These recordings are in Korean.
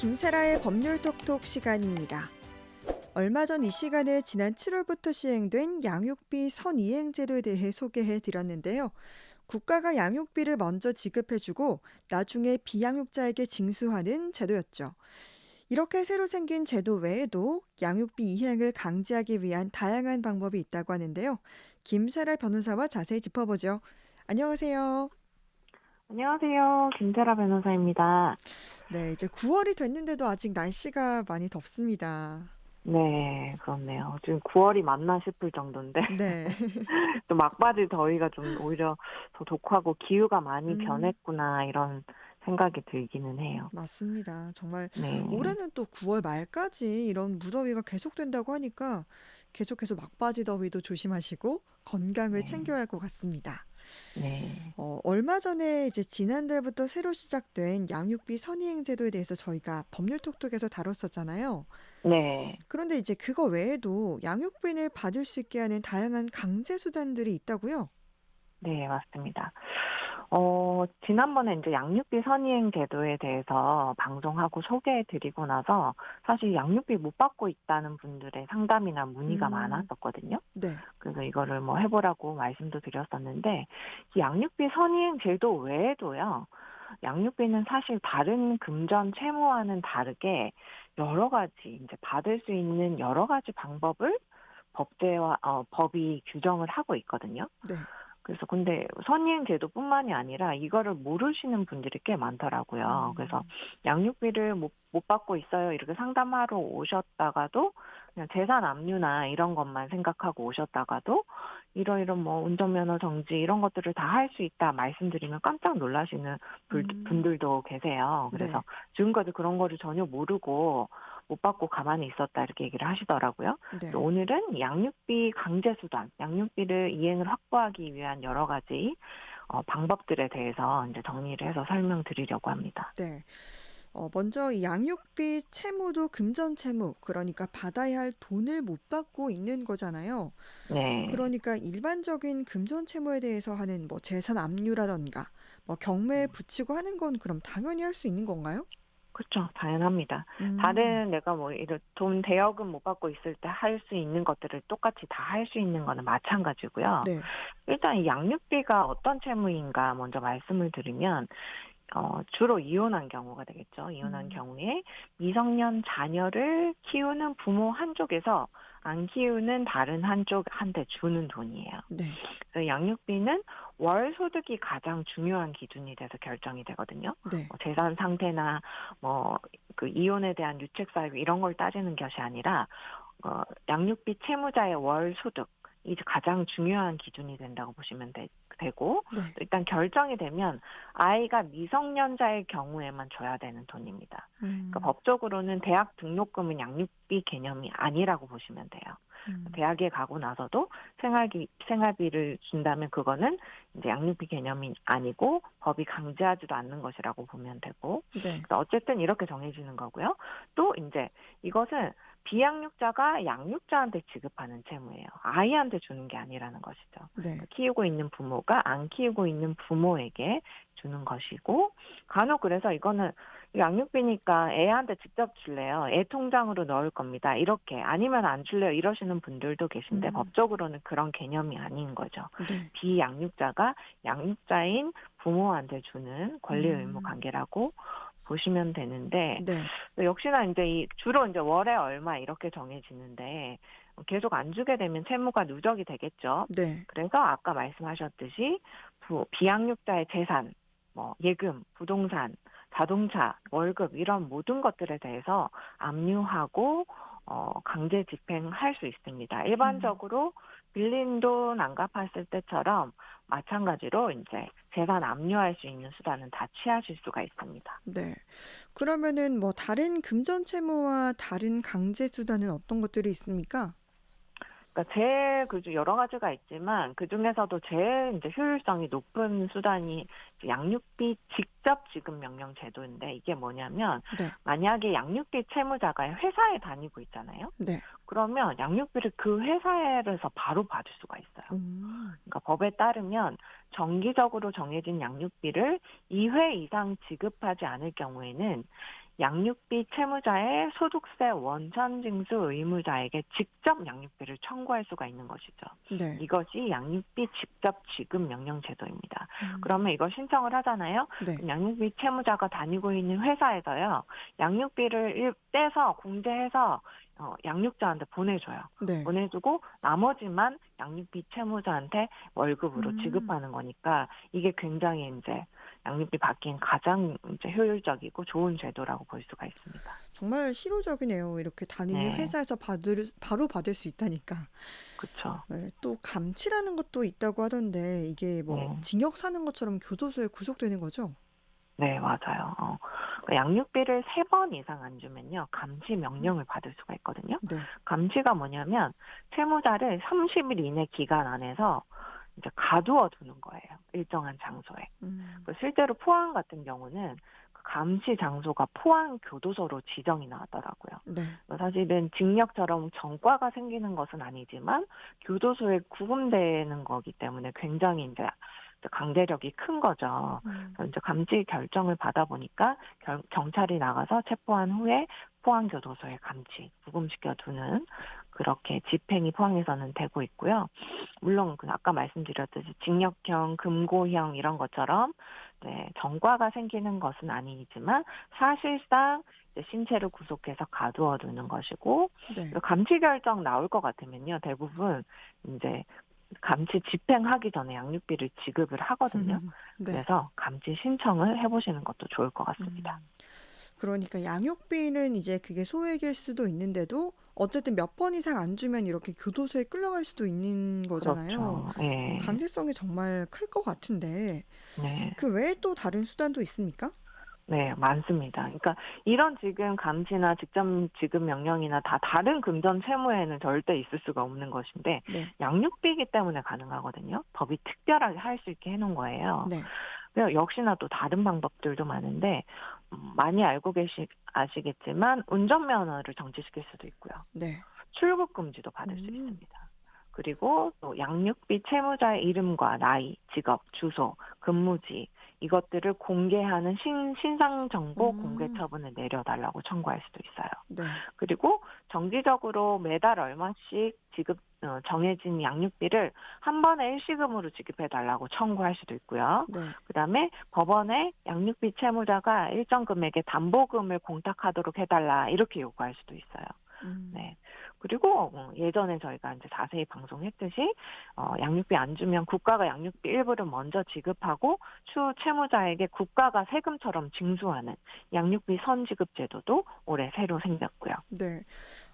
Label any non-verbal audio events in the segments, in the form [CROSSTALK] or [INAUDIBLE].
김세라의 법률 톡톡 시간입니다. 얼마 전 이 시간에 지난 7월부터 시행된 양육비 선이행 제도에 대해 소개해 드렸는데요. 국가가 양육비를 먼저 지급해주고 나중에 비양육자에게 징수하는 제도였죠. 이렇게 새로 생긴 제도 외에도 양육비 이행을 강제하기 위한 다양한 방법이 있다고 하는데요. 김세라 변호사와 자세히 짚어보죠. 안녕하세요. 안녕하세요. 김세라 변호사입니다. 네, 이제 9월이 됐는데도 아직 날씨가 많이 덥습니다. 네, 그렇네요. 지금 9월이 맞나 싶을 정도인데 네. [LAUGHS] 또 막바지 더위가 좀 오히려 더 독하고 기후가 많이 음. 변했구나 이런 생각이 들기는 해요. 맞습니다. 정말 네. 올해는 또 9월 말까지 이런 무더위가 계속된다고 하니까 계속해서 막바지 더위도 조심하시고 건강을 네. 챙겨야 할 것 같습니다. 네. 어, 얼마 전에 이제 지난달부터 새로 시작된 양육비 선이행 제도에 대해서 저희가 법률 톡톡에서 다뤘었잖아요. 네. 그런데 이제 그거 외에도 양육비를 받을 수 있게 하는 다양한 강제 수단들이 있다고요? 네, 맞습니다. 어, 지난번에 이제 양육비 선이행 제도에 대해서 방송하고 소개해 드리고 나서 사실 양육비 못 받고 있다는 분들의 상담이나 문의가 음. 많았었거든요. 네. 그래서 이거를 뭐 해보라고 말씀도 드렸었는데 이 양육비 선이행 제도 외에도요. 양육비는 사실 다른 금전 채무와는 다르게 여러 가지 이제 받을 수 있는 여러 가지 방법을 법제와 어, 법이 규정을 하고 있거든요. 네. 그래서 근데 선이행 제도뿐만이 아니라 이거를 모르시는 분들이 꽤 많더라고요. 음. 그래서 양육비를 못, 못 받고 있어요. 이렇게 상담하러 오셨다가도 그냥 재산 압류나 이런 것만 생각하고 오셨다가도 이러이런 뭐 운전면허 정지 이런 것들을 다 할 수 있다 말씀드리면 깜짝 놀라시는 불- 음. 분들도 계세요. 그래서 네. 지금까지 그런 거를 전혀 모르고 못 받고 가만히 있었다 이렇게 얘기를 하시더라고요. 네. 오늘은 양육비 강제 수단, 양육비를 이행을 확보하기 위한 여러 가지 어, 방법들에 대해서 이제 정리를 해서 설명드리려고 합니다. 네. 어, 먼저 이 양육비 채무도 금전 채무, 그러니까 받아야 할 돈을 못 받고 있는 거잖아요. 네. 그러니까 일반적인 금전 채무에 대해서 하는 뭐 재산 압류라던가 뭐 경매에 붙이고 하는 건 그럼 당연히 할 수 있는 건가요? 그렇죠. 당연합니다. 음, 다른 내가 뭐 이런 돈 대여금 못 받고 있을 때 할 수 있는 것들을 똑같이 다 할 수 있는 거는 마찬가지고요. 네. 일단 이 양육비가 어떤 채무인가 먼저 말씀을 드리면 어, 주로 이혼한 경우가 되겠죠. 이혼한 음. 경우에 미성년 자녀를 키우는 부모 한쪽에서 안 키우는 다른 한쪽 한테 주는 돈이에요. 네. 양육비는 월 소득이 가장 중요한 기준이 돼서 결정이 되거든요. 네. 뭐 재산 상태나 뭐 그 이혼에 대한 유책 사유 이런 걸 따지는 것이 아니라 어, 양육비 채무자의 월 소득 이 가장 중요한 기준이 된다고 보시면 되, 고 네. 일단 결정이 되면 아이가 미성년자의 경우에만 줘야 되는 돈입니다. 음, 그러니까 법적으로는 대학 등록금은 양육비 개념이 아니라고 보시면 돼요. 음, 대학에 가고 나서도 생활비 생활비를 준다면 그거는 이제 양육비 개념이 아니고 법이 강제하지도 않는 것이라고 보면 되고 네. 어쨌든 이렇게 정해지는 거고요. 또 이제 이것은 비양육자가 양육자한테 지급하는 채무예요. 아이한테 주는 게 아니라는 것이죠. 네. 키우고 있는 부모가 안 키우고 있는 부모에게 주는 것이고 간혹 그래서 이거는 양육비니까 애한테 직접 줄래요. 애 통장으로 넣을 겁니다. 이렇게 아니면 안 줄래요. 이러시는 분들도 계신데 음. 법적으로는 그런 개념이 아닌 거죠. 네. 비양육자가 양육자인 부모한테 주는 권리 음. 의무 관계라고 보시면 되는데 네. 역시나 이제 이 주로 이제 월에 얼마 이렇게 정해지는데 계속 안 주게 되면 채무가 누적이 되겠죠. 네. 그래서 아까 말씀하셨듯이 부, 비양육자의 재산, 뭐 예금, 부동산, 자동차, 월급 이런 모든 것들에 대해서 압류하고 어, 강제 집행할 수 있습니다. 일반적으로 빌린 돈 안 갚았을 때처럼 마찬가지로 이제 재산 압류할 수 있는 수단은 다 취하실 수가 있습니다. 네. 그러면은 뭐 다른 금전 채무와 다른 강제 수단은 어떤 것들이 있습니까? 그러니까 제일 그중 여러 가지가 있지만 그 중에서도 제일 이제 효율성이 높은 수단이 양육비 직접 지급 명령 제도인데 이게 뭐냐면 네. 만약에 양육비 채무자가 회사에 다니고 있잖아요. 네. 그러면 양육비를 그 회사에서 바로 받을 수가 있어요. 음, 그러니까 법에 따르면 정기적으로 정해진 양육비를 2회 이상 지급하지 않을 경우에는 양육비 채무자의 소득세 원천 징수 의무자에게 직접 양육비를 청구할 수가 있는 것이죠. 네. 이것이 양육비 직접 지급 명령 제도입니다. 음. 그러면 이걸 신청을 하잖아요. 네. 양육비 채무자가 다니고 있는 회사에서요. 양육비를 일- 떼서 공제해서 어, 양육자한테 보내줘요. 네. 보내주고 나머지만 양육비 채무자한테 월급으로 음. 지급하는 거니까 이게 굉장히 이제 양육비 받기엔 가장 이제 효율적이고 좋은 제도라고 볼 수가 있습니다. 정말 실효적이네요. 이렇게 다니는 네. 회사에서 받을 바로 받을 수 있다니까. 그렇죠. 네, 또 감치라는 것도 있다고 하던데 이게 뭐 네. 징역 사는 것처럼 교도소에 구속되는 거죠? 네, 맞아요. 어. 그 양육비를 세 번 이상 안 주면요. 감시 명령을 받을 수가 있거든요. 네. 감시가 뭐냐면 채무자를 30일 이내 기간 안에서 이제 가두어 두는 거예요. 일정한 장소에. 음. 그 실제로 포항 같은 경우는 그 감시 장소가 포항 교도소로 지정이 나왔더라고요. 네. 사실은 징역처럼 전과가 생기는 것은 아니지만 교도소에 구금되는 거기 때문에 굉장히 이제 강제력이 큰 거죠. 음. 이제 감시 결정을 받아 보니까 결- 경찰이 나가서 체포한 후에 포항 교도소에 감치 구금시켜 두는 그렇게 집행이 포항에서는 되고 있고요. 물론 그 아까 말씀드렸듯이 징역형, 금고형 이런 것처럼 네, 전과가 생기는 것은 아니지만 사실상 신체를 구속해서 가두어 두는 것이고 네. 그 감치 결정 나올 것 같으면요 대부분 이제 감치 집행하기 전에 양육비를 지급을 하거든요. 네. 그래서 감치 신청을 해보시는 것도 좋을 것 같습니다. 음. 그러니까 양육비는 이제 그게 소액일 수도 있는데도 어쨌든 몇 번 이상 안 주면 이렇게 교도소에 끌려갈 수도 있는 거잖아요. 그렇죠. 예. 강제성이 정말 클 것 같은데 네. 그 외에 또 다른 수단도 있습니까? 네, 많습니다. 그러니까 이런 지금 감치나 직접 지급 명령이나 다 다른 금전 채무에는 절대 있을 수가 없는 것인데 네. 양육비이기 때문에 가능하거든요. 법이 특별하게 할 수 있게 해놓은 거예요. 네. 그래서 역시나 또 다른 방법들도 많은데 음, 많이 알고 계시 아시겠지만 운전 면허를 정지시킬 수도 있고요. 네. 출국 금지도 받을 수 음. 있습니다. 그리고 또 양육비 채무자의 이름과 나이, 직업, 주소, 근무지 이것들을 공개하는 신, 신상 정보 음. 공개 처분을 내려달라고 청구할 수도 있어요. 네. 그리고 정기적으로 매달 얼마씩 지급 어, 정해진 양육비를 한 번에 일시금으로 지급해 달라고 청구할 수도 있고요. 네. 그다음에 법원에 양육비 채무자가 일정 금액의 담보금을 공탁하도록 해달라 이렇게 요구할 수도 있어요. 음. 네. 그리고 어, 예전에 저희가 이제 자세히 방송했듯이 어, 양육비 안 주면 국가가 양육비 일부를 먼저 지급하고 추후 채무자에게 국가가 세금처럼 징수하는 양육비 선지급 제도도 올해 새로 생겼고요. 네.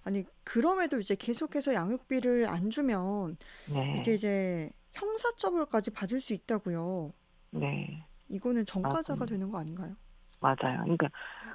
아니 그럼에도 이제 계속해서 양육비를 안 주면 네. 이게 이제 형사처벌까지 받을 수 있다고요. 네. 이거는 전과자가 맞습니다. 되는 거 아닌가요? 맞아요. 그러니까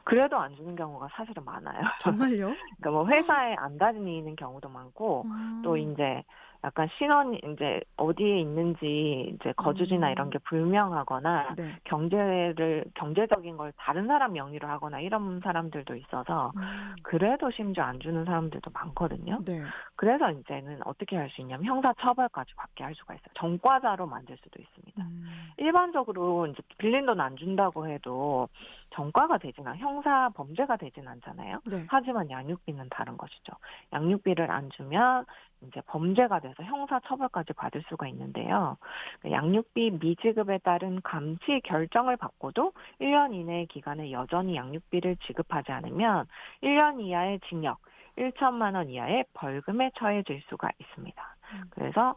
그래도 안 주는 경우가 사실은 많아요. 정말요? [LAUGHS] 그러니까 뭐 회사에 안 다니는 경우도 많고 아. 또 이제 약간 신원 이제 어디에 있는지 이제 거주지나 음. 이런 게 불명하거나 네. 경제를 경제적인 걸 다른 사람 명의로 하거나 이런 사람들도 있어서 음. 그래도 심지어 안 주는 사람들도 많거든요. 네. 그래서 이제는 어떻게 할 수 있냐면 형사 처벌까지 받게 할 수가 있어요. 전과자로 만들 수도 있습니다. 음. 일반적으로 이제 빌린 돈 안 준다고 해도 전과가 되진 않, 형사 범죄가 되진 않잖아요. 네. 하지만 양육비는 다른 것이죠. 양육비를 안 주면 이제 범죄가 돼서 형사 처벌까지 받을 수가 있는데요. 그 양육비 미지급에 따른 감치 결정을 받고도 1년 이내의 기간에 여전히 양육비를 지급하지 않으면 1년 이하의 징역, 1천만 원 이하의 벌금에 처해질 수가 있습니다. 음. 그래서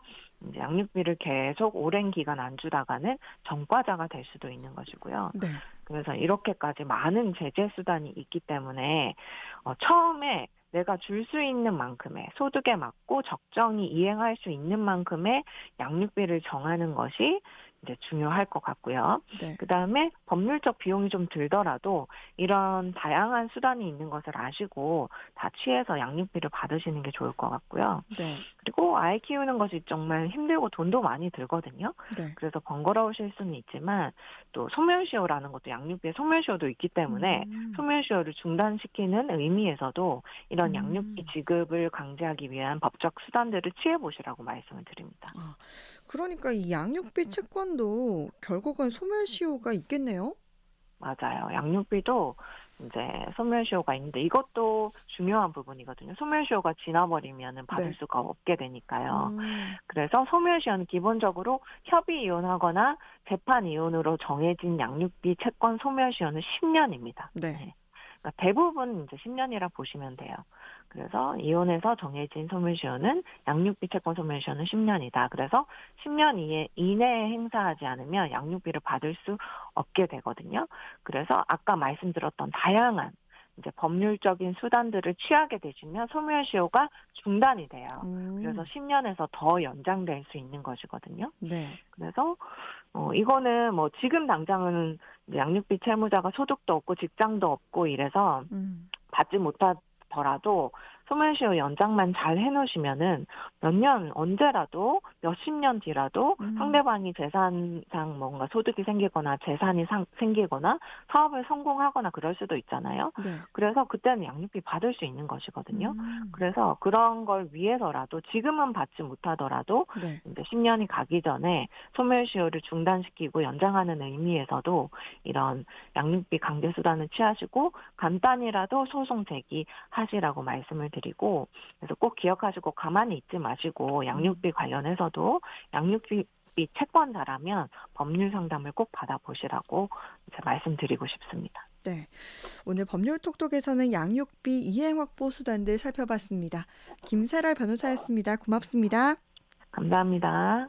이제 양육비를 계속 오랜 기간 안 주다가는 전과자가 될 수도 있는 것이고요. 네. 그래서 이렇게까지 많은 제재 수단이 있기 때문에 어, 처음에 내가 줄 수 있는 만큼의 소득에 맞고 적정히 이행할 수 있는 만큼의 양육비를 정하는 것이 이제 중요할 것 같고요. 네. 그 다음에 법률적 비용이 좀 들더라도 이런 다양한 수단이 있는 것을 아시고 다 취해서 양육비를 받으시는 게 좋을 것 같고요. 네. 그리고 아이 키우는 것이 정말 힘들고 돈도 많이 들거든요. 네. 그래서 번거로우실 수는 있지만 또 소멸시효라는 것도 양육비에 소멸시효도 있기 때문에 음. 소멸시효를 중단시키는 의미에서도 이런 음. 양육비 지급을 강제하기 위한 법적 수단들을 취해 보시라고 말씀을 드립니다. 그러니까 이 양육비 채권 도 결국은 소멸시효가 있겠네요. 맞아요. 양육비도 이제 소멸시효가 있는데 이것도 중요한 부분이거든요. 소멸시효가 지나버리면은 받을 네. 수가 없게 되니까요. 음. 그래서 소멸시효는 기본적으로 협의 이혼하거나 재판 이혼으로 정해진 양육비 채권 소멸시효는 10년입니다. 네. 그러니까 대부분 이제 10년이라 보시면 돼요. 그래서 이혼해서 정해진 소멸시효는 양육비 채권 소멸시효는 10년이다. 그래서 10년 이에 이내에 행사하지 않으면 양육비를 받을 수 없게 되거든요. 그래서 아까 말씀드렸던 다양한 이제 법률적인 수단들을 취하게 되시면 소멸시효가 중단이 돼요. 음. 그래서 10년에서 더 연장될 수 있는 것이거든요. 네. 그래서 어 이거는 뭐 지금 당장은 양육비 채무자가 소득도 없고 직장도 없고 이래서 음. 받지 못하더라도 소멸시효 연장만 잘 해놓으시면은 몇 년 언제라도 몇십 년 뒤라도 음. 상대방이 재산상 뭔가 소득이 생기거나 재산이 상, 생기거나 사업을 성공하거나 그럴 수도 있잖아요. 네. 그래서 그때는 양육비 받을 수 있는 것이거든요. 음. 그래서 그런 걸 위해서라도 지금은 받지 못하더라도 네. 이제 10년이 가기 전에 소멸시효를 중단시키고 연장하는 의미에서도 이런 양육비 강제 수단을 취하시고 간단히라도 소송 제기하시라고 말씀을 드리고 그래서 꼭 기억하시고 가만히 있지 마시고 양육비 관련해서도 양육비 채권자라면 법률 상담을 꼭 받아보시라고 이제 말씀드리고 싶습니다. 네. 오늘 법률 톡톡에서는 양육비 이행 확보 수단들 살펴봤습니다. 김세랄 변호사였습니다. 고맙습니다. 감사합니다.